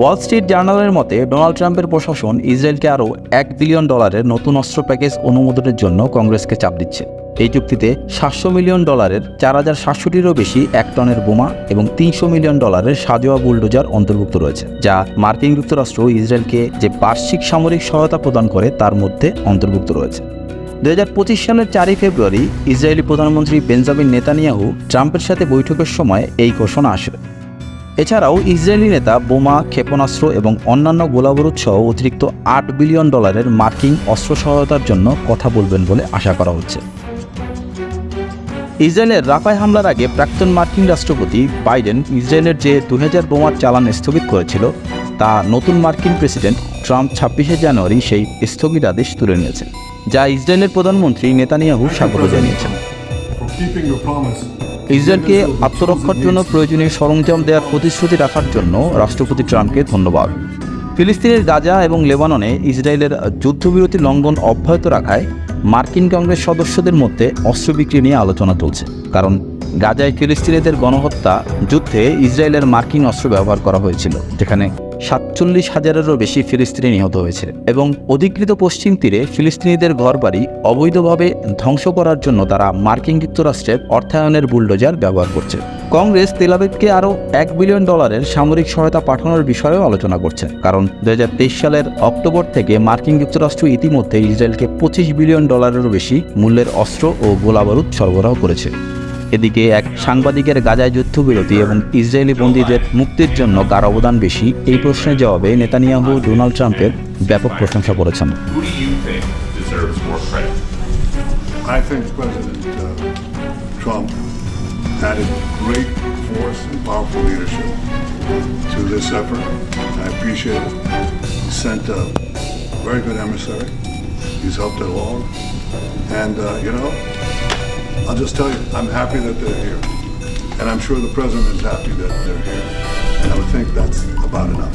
Wall Street জার্নালের মতে, Donald ট্রাম্পের প্রশাসন ইসরায়েলকে আরও এক বিলিয়ন ডলারের নতুন অস্ত্র প্যাকেজ অনুমোদনের জন্য কংগ্রেসকে চাপ দিচ্ছে। এই চুক্তিতে সাতশো মিলিয়ন ডলারের চার হাজার সাতশোটিরও বেশি এক টনের বোমা এবং তিনশো মিলিয়ন ডলারের সাজোয়া বুলডোজার অন্তর্ভুক্ত রয়েছে, যা মার্কিন যুক্তরাষ্ট্র ইসরায়েলকে যে বার্ষিক সামরিক সহায়তা প্রদান করে তার মধ্যে অন্তর্ভুক্ত রয়েছে। দু হাজার পঁচিশ সালের চারই ফেব্রুয়ারি ইসরায়েলি প্রধানমন্ত্রী বেঞ্জামিন নেতানিয়াহু ট্রাম্পের সাথে বৈঠকের সময় এই ঘোষণা আসে এছাড়াও ইসরায়েলি নেতা, বোমা, ক্ষেপণাস্ত্র এবং অন্যান্য গোলাবারুদ সহ অতিরিক্ত আট বিলিয়ন ডলারের মার্কিন অস্ত্র সহায়তার জন্য কথা বলবেন বলে আশা করা হচ্ছে। ইসরায়েলের রাফায় হামলার আগে প্রাক্তন মার্কিন রাষ্ট্রপতি বাইডেন ইসরায়েলের যে দু হাজার বোমার চালান স্থগিত করেছিল, তা নতুন মার্কিন প্রেসিডেন্ট ট্রাম্প ছাব্বিশে জানুয়ারি সেই স্থগিতাদেশ তুলে নিয়েছেন, যা ইসরায়েলের প্রধানমন্ত্রী নেতানিয়াহু স্বাগত জানিয়েছেন। ইসরায়েলকে আত্মরক্ষার জন্য প্রয়োজনীয় সরঞ্জাম দেওয়ার প্রতিশ্রুতি রাখার জন্য রাষ্ট্রপতি ট্রাম্পকে ধন্যবাদ। ফিলিস্তিনের গাজা এবং লেবাননে ইসরায়েলের যুদ্ধবিরতি লঙ্ঘন অব্যাহত রাখায় মার্কিন কংগ্রেস সদস্যদের মধ্যে অস্ত্র বিক্রি নিয়ে আলোচনা চলছে। কারণ গাজায় ফিলিস্তিনিদের গণহত্যা যুদ্ধে ইসরায়েলের মার্কিন অস্ত্র ব্যবহার করা হয়েছিল, যেখানে সাতচল্লিশ হাজারেরও বেশি ফিলিস্তিনি নিহত হয়েছে এবং অধিকৃত পশ্চিম তীরে ফিলিস্তিনিদের ঘরবাড়ি অবৈধভাবে ধ্বংস করার জন্য তারা মার্কিন যুক্তরাষ্ট্রের অর্থায়নের বুলডোজার ব্যবহার করছে। কংগ্রেস তেলাবেদকে আরও এক বিলিয়ন ডলারের সামরিক সহায়তা পাঠানোর বিষয়েও আলোচনা করছে, কারণ দু হাজার তেইশ সালের অক্টোবর থেকে মার্কিন যুক্তরাষ্ট্র ইতিমধ্যে ইসরায়েলকে পঁচিশ বিলিয়ন ডলারেরও বেশি মূল্যের অস্ত্র ও গোলাবারুদ সরবরাহ করেছে। এদিকে এক সাংবাদিকের গাজায় যুদ্ধবিরতি এবং ইসরায়েলি বন্দীদের মুক্তির জন্য কার অবদান বেশি, এই প্রশ্নের জবাবে নেতানিয়াহু ডোনাল্ড ট্রাম্পের ব্যাপক প্রশংসা করেছেন। I'll just tell you, I'm happy that they're here. And I'm sure the president is happy that they're here. And I would think that's about enough.